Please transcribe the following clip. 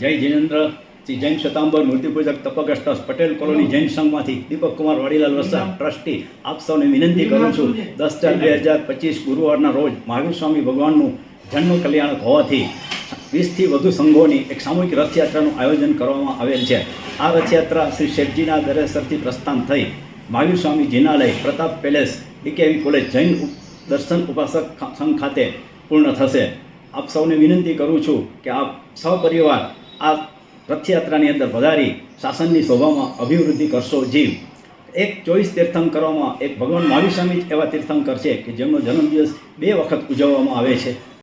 જય જિનેન્દ્ર. શ્રી જૈન શતાંબર મૂર્તિપૂજક તપગ્રસ્ત પટેલ કોલોની જૈન સંઘમાંથી દીપક કુમાર વાડીલાલ વસા ટ્રસ્ટી, આપ સૌને વિનંતી કરું છું. દસ ચાર બે હજાર પચીસ ગુરુવારના રોજ મહાવીર સ્વામી ભગવાનનું જન્મ કલ્યાણક હોવાથી વીસથી વધુ સંઘોની એક સામૂહિક રથયાત્રાનું આયોજન કરવામાં આવેલ છે. આ રથયાત્રા શ્રી શેઠજીના દરેસરથી પ્રસ્થાન થઈ Mahavir Swami જિનાલય, Pratap palace, DKV college, Jain Darshan Upasak Sangh ખાતે પૂર્ણ થશે. આપ સૌને વિનંતી કરું છું કે આપ સહપરિવાર આ રથયાત્રાની અંદર વધારી શાસનની શોભામાં અભિવૃદ્ધિ કરશો. જીવ. એક ચોવીસ તીર્થંકરોમાં એક ભગવાન મહાવીર સ્વામી એવા તીર્થંકર છે કે જેમનો જન્મદિવસ બે વખત ઉજવવામાં આવે છે.